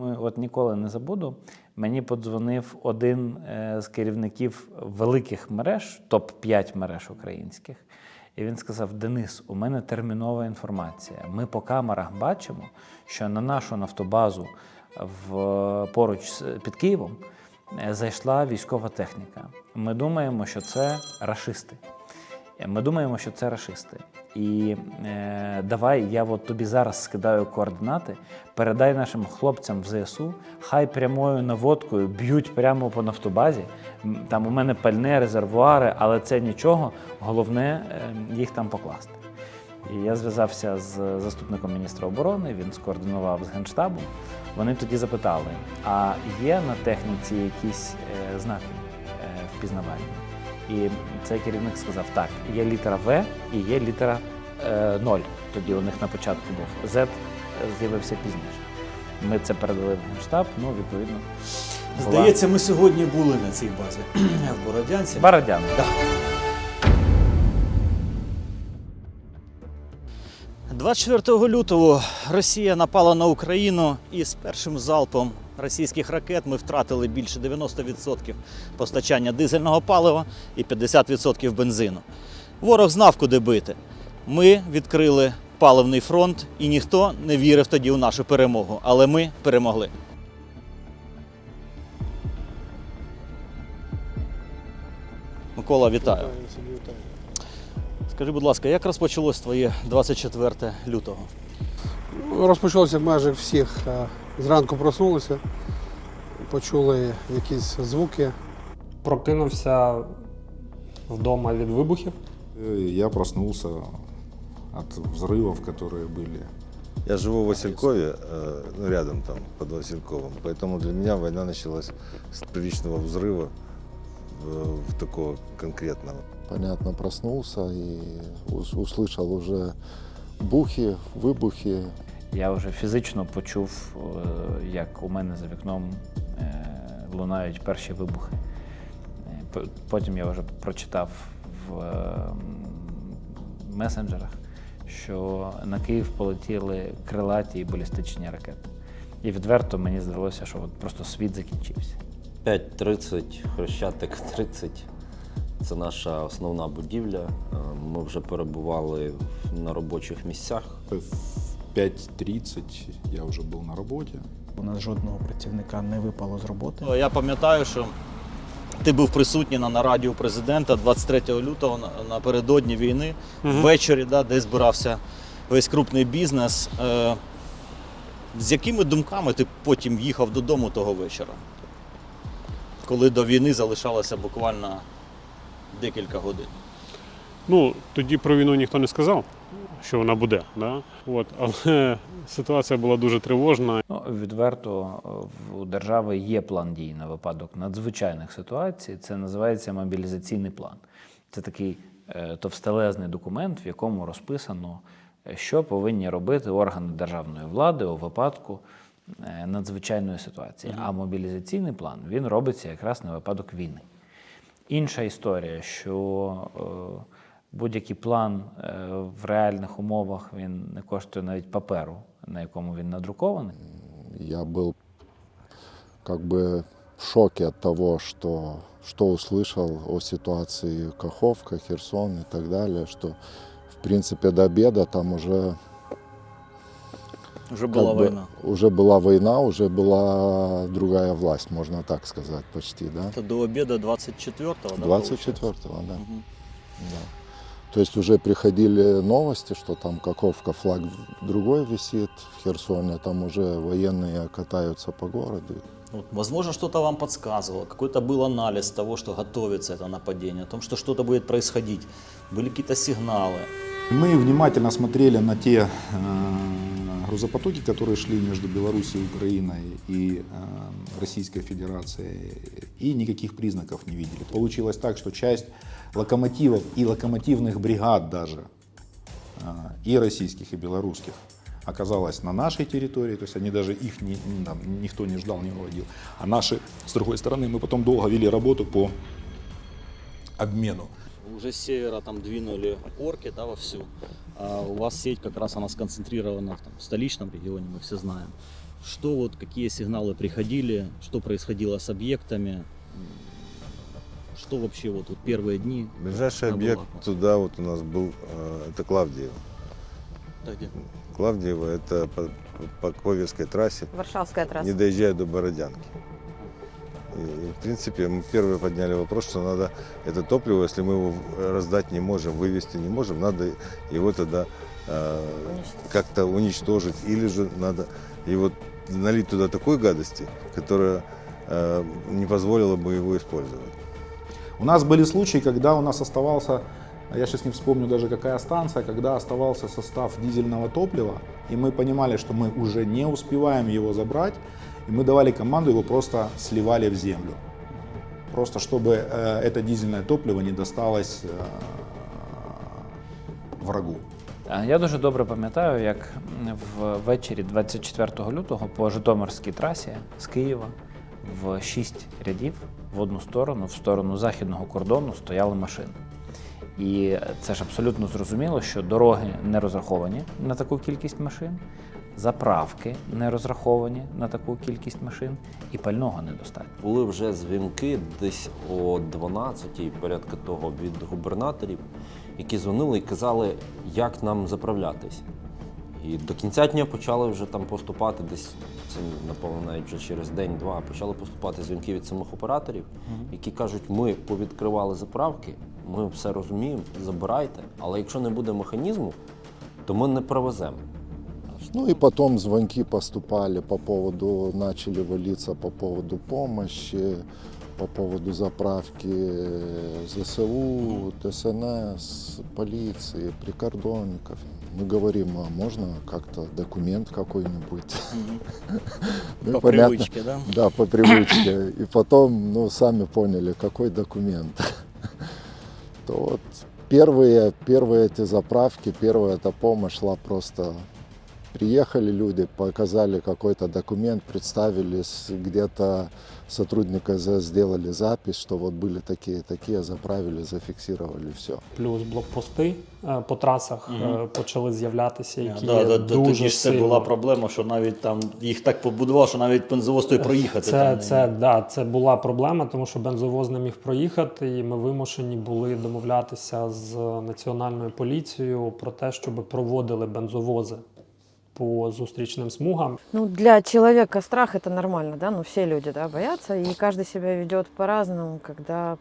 От ніколи не забуду. Мені подзвонив один е, з керівників великих мереж, топ-5 мереж українських. І він сказав: Денис, у мене термінова інформація. Ми по камерах бачимо, що на нашу нафтобазу в, поруч під Києвом е, зайшла військова техніка. Ми думаємо, що це рашисти. Е, Ми думаємо, що це рашисти. І е, давай я от тобі зараз скидаю координати, передай нашим хлопцям в ЗСУ, хай прямою наводкою б'ють прямо по нафтобазі. Там у мене пальне, резервуари, але це нічого. Головне е, їх там покласти. І я зв'язався з заступником міністра оборони, він скоординував з Генштабом. Вони тоді запитали: а є на техніці якісь е, знаки е, впізнавальні? І цей керівник сказав: так, є літера В і є літера е, 0. Тоді у них на початку був Z з'явився пізніше. Ми це передали в Генштаб, ну, відповідно. була Здається, ми сьогодні були на цій базі в Бородянці. Бородян. Да. 24 лютого Росія напала на Україну і з першим залпом російських ракет ми втратили більше 90% постачання дизельного палива і 50% бензину. Ворог знав, куди бити. Ми відкрили паливний фронт, і ніхто не вірив тоді у нашу перемогу. Але ми перемогли. Микола, вітаю. Скажи, будь ласка, як розпочалось твоє 24 лютого? Ну, Розпочалося майже всіх. е, Зранку проснулися, почули якісь звуки. Прокинувся вдома від вибухів. Э, Я проснулся от взрывов, которые были. Я живу в Василькове, э, ну, рядом там, под Васильковым. Поэтому для меня война началась с приличного взрыва э, в такого конкретного. понятно, проснулся и ус- услышал уже бухи, выбухи. Я вже фізично почув, е, як у мене за вікном е, лунають перші вибухи. Е, Потім я вже прочитав в месенджерах, що на Київ полетіли крилаті і балістичні ракети. І відверто мені здалося, що от просто світ закінчився. 5.30, Хрещатик 30. Це наша основна будівля. Ми вже перебували на робочих місцях. В 5.30 я уже был на работе. У нас жодного працівника не випало з роботи. Я пам'ятаю, що ти був присутній на нараді у президента 23 лютого напередодні війни, ввечері, да, де збирався весь крупний бізнес. Е, з якими думками ти потім їхав додому того вечора? Коли до війни залишалося буквально декілька годин. Ну, тоді про війну ніхто не сказав, що вона буде. Да? От, але ситуація була дуже тривожна. Ну, відверто у держави є план дій на випадок надзвичайних ситуацій. Це називається мобілізаційний план. Це такий е, товстелезний документ, в якому розписано, е, що повинні робити органи державної влади у випадку е, надзвичайної ситуації. А мобілізаційний план він робиться якраз на випадок війни. Інша історія, що будь-який план е, в реальних умовах він не коштує навіть паперу, на якому він надрукований. Я был как бы в шоке от того, что, что услышал о ситуации Каховка, Херсон и так далее, что в принципе до обеда там уже Вже как була бы, війна. уже была война, уже была другая власть, можно так сказать, почти, да? Це до обіду 24-го. да, 24-го, да. Мгм. Да. То есть уже приходили новости, что там Каковка флаг другой висит в Херсоне, там уже военные катаются по городу. Вот, возможно, что-то вам подсказывало, какой-то был анализ того, что готовится это нападение, о том, что что-то будет происходить. Были какие-то сигналы. Мы внимательно смотрели на те э, грузопотоки, которые шли между Белоруссией, Украиной и э, Российской Федерацией, и никаких признаков не видели. Получилось так, что часть локомотивов и локомотивных бригад даже, э, и российских, и белорусских, оказалась на нашей территории, то есть они даже их не, там, никто не ждал, не выводил. А наши, с другой стороны, мы потом долго вели работу по обмену. Уже с севера там двинули орки да, вовсю. А у вас сеть как раз она сконцентрирована в, там, в столичном регионе, мы все знаем. Что вот, какие сигналы приходили, что происходило с объектами, что вообще вот, вот первые дни? Ближайший объект Булаку? туда вот у нас был, э, это Клавдиево. Да, где? Клавдиево это по, по Ковельской трассе, Варшавская трасса. не доезжая до Бородянки. И, в принципе, мы первые подняли вопрос, что надо это топливо, если мы его раздать не можем, вывести не можем, надо его тогда э, как-то уничтожить. Или же надо его налить туда такой гадости, которая э, не позволила бы его использовать. У нас были случаи, когда у нас оставался, я сейчас не вспомню даже какая станция, когда оставался состав дизельного топлива, и мы понимали, что мы уже не успеваем его забрать, и мы давали команду, его просто сливали в землю. Просто чтобы э, это дизельное топливо не досталось э, врагу. А Я дуже добре пам'ятаю, як ввечері 24 лютого по Житомирській трасі з Києва в шість рядів в одну сторону, в сторону західного кордону стояли машини. І це ж абсолютно зрозуміло, що дороги не розраховані на таку кількість машин, заправки не розраховані на таку кількість машин, і пального недостатньо. Були вже дзвінки десь о 12-й, порядка того, від губернаторів, які дзвонили і казали, як нам заправлятись. І до кінця дня почали вже там поступати десь, це напевно навіть вже через день-два, почали поступати дзвінки від самих операторів, які кажуть, ми повідкривали заправки, ми все розуміємо, забирайте, але якщо не буде механізму, то ми не привеземо. Ну и потом звонки поступали по поводу, начали валиться по поводу помощи, по поводу заправки э, ЗСУ, ТСНС, полиции, прикордонников. Мы говорим, а можно как-то документ какой-нибудь? Ну, По привычке, да? Да, по привычке. И потом, ну, сами поняли, какой документ. То вот первые, первые эти заправки, первая эта помощь шла просто... Приехали люди, показали какой-то документ, представились, где-то сотрудники ЗС сделали запись, что вот были такие-такие, заправили, зафиксировали, все. Плюс блокпости е, по трасах е, Мгм. почали з'являтися, які Да, є да, да, дуже тоді ж це була проблема, що навіть там їх так побудував, що навіть бензовоз той проїхати. Це, там це, міг. да, це була проблема, тому що бензовоз не міг проїхати, і ми вимушені були домовлятися з національною поліцією про те, щоб проводили бензовози по зустрічним смугам. Ну, для человека страх это нормально, да, ну все люди, да, боятся, и каждый себя ведет по-разному, когда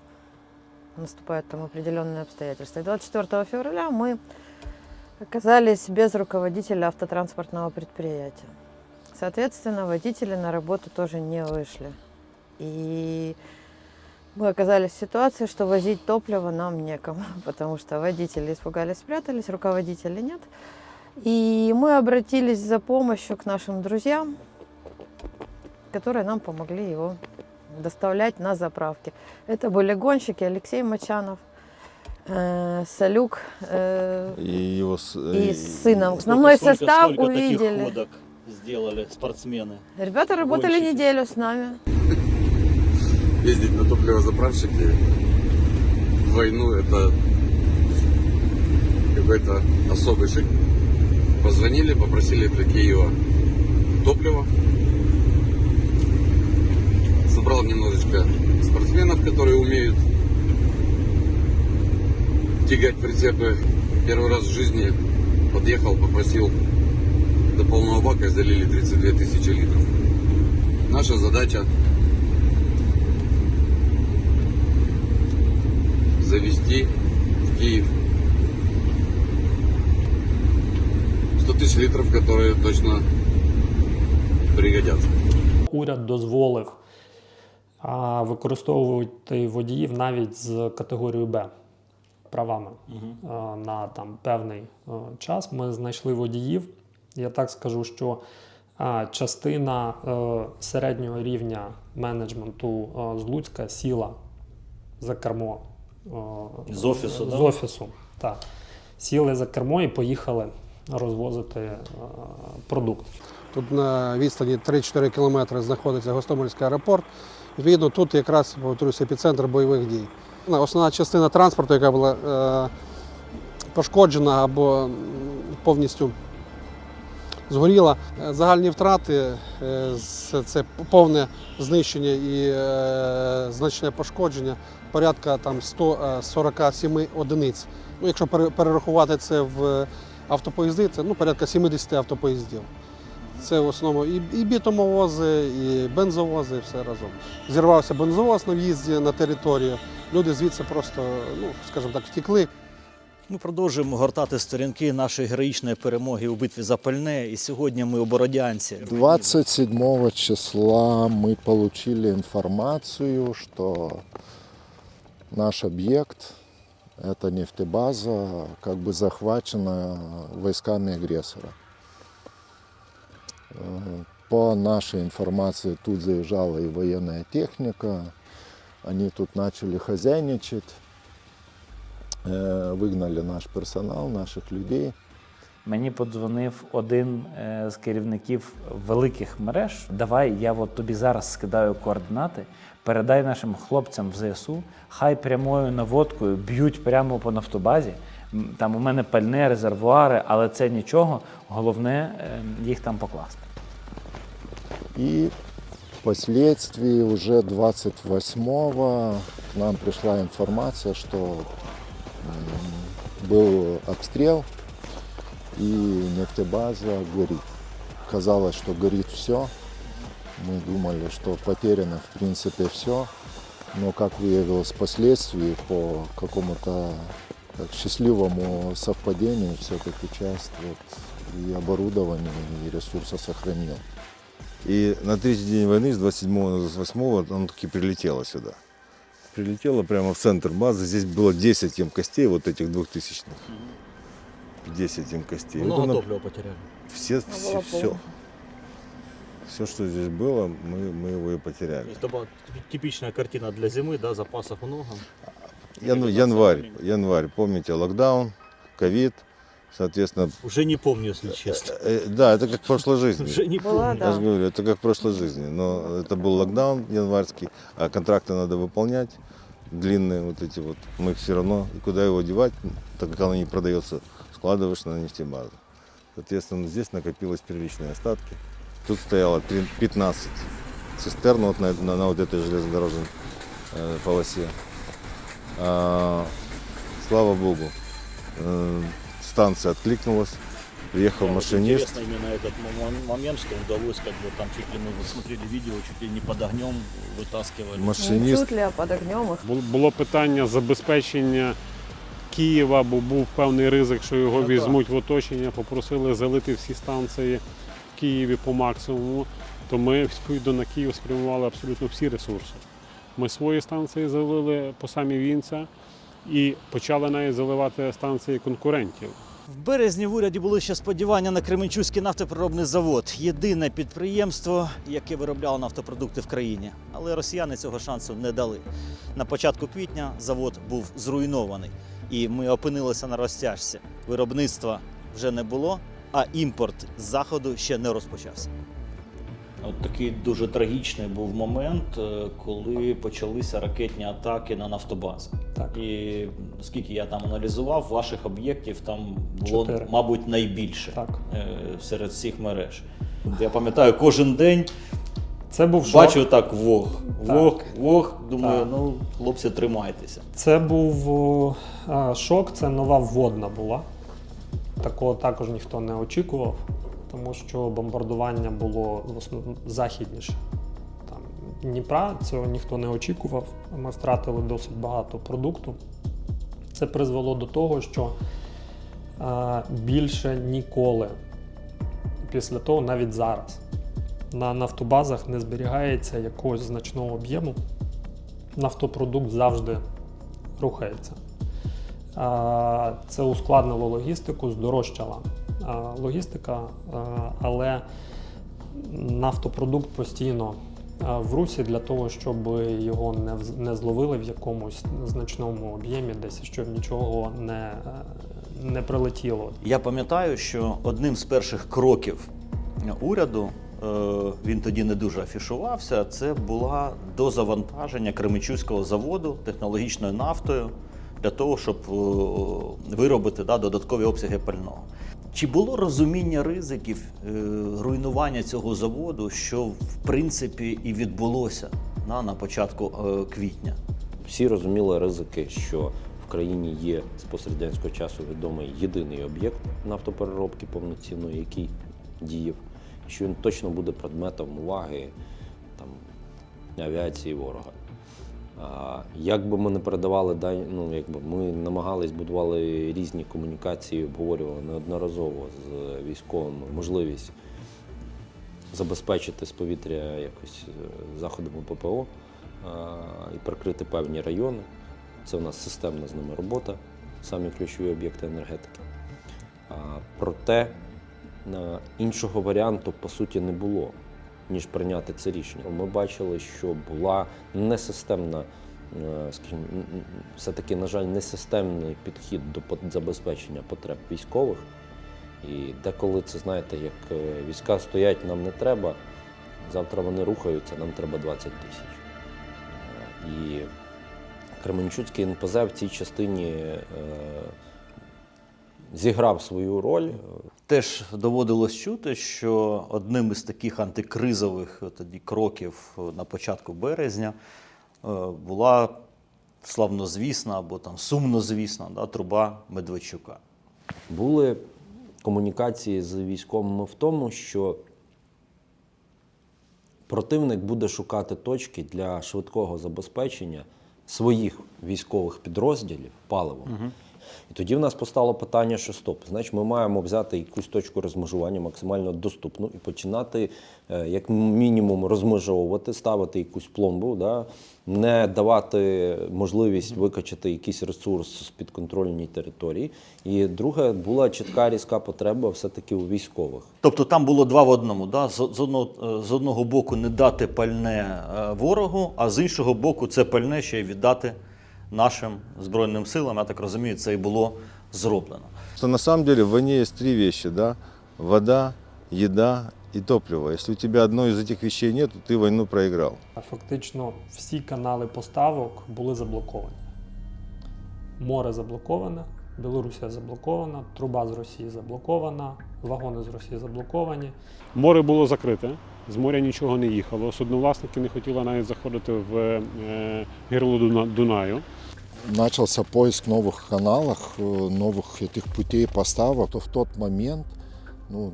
наступают там определенные обстоятельства. И 24 февраля мы оказались без руководителя автотранспортного предприятия. Соответственно, водители на работу тоже не вышли. И мы оказались в ситуации, что возить топливо нам некому, потому что водители испугались, спрятались, руководителей нет. И мы обратились за помощью к нашим друзьям, которые нам помогли его доставлять на заправки. Это были гонщики Алексей Мачанов, э, Салюк э, И его с- и и- с сыном. Основной сколько- состав сколько таких увидели. ходок сделали спортсмены. Ребята работали Гонщики. неделю с нами. ездить на топливозаправщике в войну это какой-то особый шик. Позвонили, попросили для Киева топливо. Собрал немножечко спортсменов, которые умеют тягать прицепы. Первый раз в жизни подъехал, попросил до полного бака залили 32 тысячи литров. Наша задача завести в Киев тысяч литров, которые точно пригодятся. Уряд дозволив а, використовувати водіїв навіть з категорією Б правами а, на там певний а, час. Ми знайшли водіїв. Я так скажу, що а, частина е, середнього рівня менеджменту е, з Луцька сіла за кермо е, З офісу, з да? офісу. Так. Сіли за кермо і поїхали розвозити е, продукт. Тут на відстані 3-4 кілометри знаходиться Гостомельський аеропорт. Відповідно, тут якраз повторюся, епіцентр бойових дій. Основна частина транспорту, яка була е, пошкоджена або повністю згоріла. Е, Загальні втрати це повне знищення і значне пошкодження порядка там 147 одиниць. Ну, якщо перерахувати це в автопоїзди, це ну, порядка 70 автопоїздів. Це в основному і, і бітумовози, і бензовози, і все разом. Зірвався бензовоз на в'їзді на територію. Люди звідси просто, ну скажімо так, втекли. Ми продовжуємо гортати сторінки нашої героїчної перемоги у битві за Пальне. І сьогодні ми у Бородянці. 27 числа мы получили информацию, что наш объект, это нефтебаза, как бы захвачена войсками агрессора. Э, По нашей информации тут заезжала и военная техника, они тут начали хозяйничать, Э, выгнали наш персонал, наших людей. Мені подзвонив один е, з керівників великих мереж. Давай, я от тобі зараз скидаю координати. Передай нашим хлопцям в ЗСУ, хай прямою наводкою б'ють прямо по нафтобазі. Там у мене пальне, резервуари, але це нічого. Головне е, їх там покласти. И впоследствии уже 28-го к нам пришла информация, что м, был обстрел и нефтебаза горит. Казалось, что горит все. Мы думали, что потеряно в принципе все. Но как выявилось впоследствии по какому-то так, счастливому совпадению, все-таки часть вот, и оборудования, и ресурса сохранил. И на третий день войны, с 27 на 28 оно таки прилетело сюда. Прилетело прямо в центр базы. Здесь было 10 емкостей, вот этих двухтысячных. 10 емкостей. Вот оно- топлива потеряли. все, все, все. Все, что здесь было, мы, мы его и потеряли. Типичная картина для зимы, да, запасов много. Ян- январь, январь, помните, локдаун, ковид, соответственно, Уже не помню, если честно. э, да, это как в прошлой жизни. Уже не Была, помню. Я же да. говорю, это как в прошлой жизни. Но это был локдаун январский, а контракты надо выполнять, длинные вот эти вот. Мы их все равно, куда его девать, так как оно не продается, складываешь на нефтебазу. Соответственно, здесь накопилось приличные остатки. Тут стояло три- 15 цистерн вот на, на- на вот этой железнодорожной э, полосе. А, слава богу, э, станция откликнулась, приехал машинист. Интересно именно этот мом- момент, что удалось, как бы там чуть ли мы вот смотрели видео, чуть ли не под огнем вытаскивали. Не Машинист чуть ли, а под огнем их. Бу- Було питання забезпечення Києва, бо був певний ризик, що його Ну, так. візьмуть в оточення. Попросили залити всі станції в Києві по максимуму. То ми відповідно на Київ спрямували абсолютно всі ресурси. Ми свої станції залили по самі Вінця і почали навіть заливати станції конкурентів. В березні в уряді були ще сподівання на Кременчуцький нафтопереробний завод. Єдине підприємство, яке виробляло нафтопродукти в країні. Але росіяни цього шансу не дали. На початку квітня завод був зруйнований, і ми опинилися на розтяжці. Виробництва вже не було, а імпорт з заходу ще не розпочався. От такий дуже трагічний був момент, е, коли почалися ракетні атаки на нафтобази. Так. І скільки я там аналізував, ваших об'єктів там було, Чотири. мабуть, найбільше Так. е, серед всіх мереж. Я пам'ятаю, кожен день Це був шок. бачу так вог. Так. Вог, вог. Думаю, Так. ну, хлопці, тримайтеся. Це був шок, це нова вводна була. Такого також ніхто не очікував, тому що бомбардування було в основному західніше. Там, Дніпра цього ніхто не очікував. Ми втратили досить багато продукту. Це призвело до того, що а, більше ніколи, після того, навіть зараз, на нафтобазах не зберігається якогось значного об'єму. Нафтопродукт завжди рухається. А, Це ускладнило логістику, здорожчала а, логістика, але нафтопродукт постійно в русі для того, щоб його не, зловили в якомусь значному об'ємі, десь щоб нічого не, е, не прилетіло. Я пам'ятаю, що одним з перших кроків уряду, е, він тоді не дуже афішувався, це була дозавантаження Кременчуцького заводу технологічною нафтою для того, щоб е, виробити да, додаткові обсяги пального. Чи було розуміння ризиків е, руйнування цього заводу, що в принципі і відбулося на, на початку е, квітня? Всі розуміли ризики, що в країні є з пострадянського часу відомий єдиний об'єкт нафтопереробки повноцінної, який діяв, що він точно буде предметом уваги там, авіації ворога. Як би ми не передавали дані, ну якби ми намагались будували різні комунікації, обговорювали неодноразово з військовими можливість забезпечити з повітря якось е, заходами ППО і прикрити певні райони. Це у нас системна з ними робота, самі ключові об'єкти енергетики. Проте е, іншого варіанту по суті не було, ніж прийняти це рішення. Ми бачили, що була несистемна, е, скажімо, н- все-таки, на жаль, несистемний підхід до забезпечення потреб військових. І деколи це, знаєте, як е, війська стоять, нам не треба, завтра вони рухаються, нам треба 20 тисяч. Е, І Кременчуцький НПЗ в цій частині зіграв свою роль. Теж доводилось чути, що одним із таких антикризових е, тоді кроків е, на початку березня е, була славнозвісна або там сумнозвісна да, труба Медведчука. Були комунікації з військовими в тому, що противник буде шукати точки для швидкого забезпечення своїх військових підрозділів паливом. І тоді в нас постало питання, що стоп, значить, ми маємо взяти якусь точку розмежування максимально доступну і починати, е, як мінімум, розмежовувати, ставити якусь пломбу, да? не давати можливість викачати якийсь ресурс з підконтрольній території. І друге, була чітка різка потреба все-таки у військових. Тобто там було два в одному. Да? З, з, одного, е, з одного боку не дати пальне е, ворогу, а з іншого боку, це пальне ще й віддати нашим Збройним силам. Я так розумію, це і було зроблено. Что на самом деле в войне есть три вещи, да? Вода, еда и топливо. Если у тебя одной из этих вещей нет, то ты войну проиграл. А Фактично всі канали поставок були заблоковані. Море заблоковане, Білорусія заблокована, труба з Росії заблокована, вагони з Росії заблоковані. Море було закрите, з моря нічого не їхало. Судновласники не хотіли навіть заходити в е, гирло Дуна- Дунаю Начался поиск новых каналов, э, новых этих путей поставок. То в тот момент ну,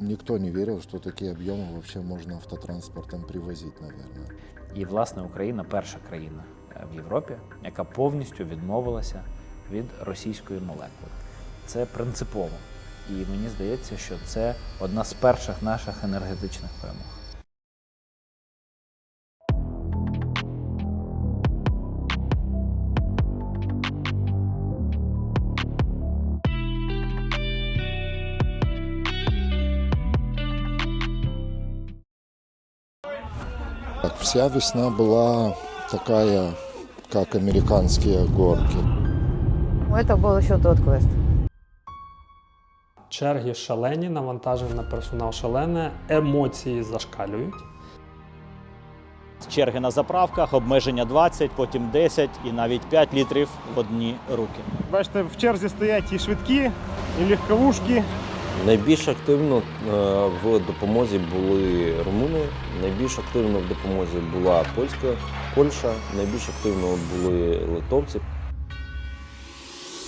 никто не верил, что такие объемы вообще можно автотранспортом привозить, наверное. І, власне, Україна перша країна е, в Європі, яка повністю відмовилася від російської молекули. Це принципово. І мені здається, що це одна з перших наших енергетичних перемог. вся весна была такая, как американские горки. Ну, Это был еще тот квест. Черги шалені, навантаження на персонал шалене, емоції зашкалюють. Черги на заправках, обмеження 20, потім 10 і навіть 5 літрів в одні руки. Бачите, в черзі стоять і швидкі, і легковушки. Найбільш активно е, в допомозі були румуни, найбільш активно в допомозі була польська Польща, найбільш активно були литовці.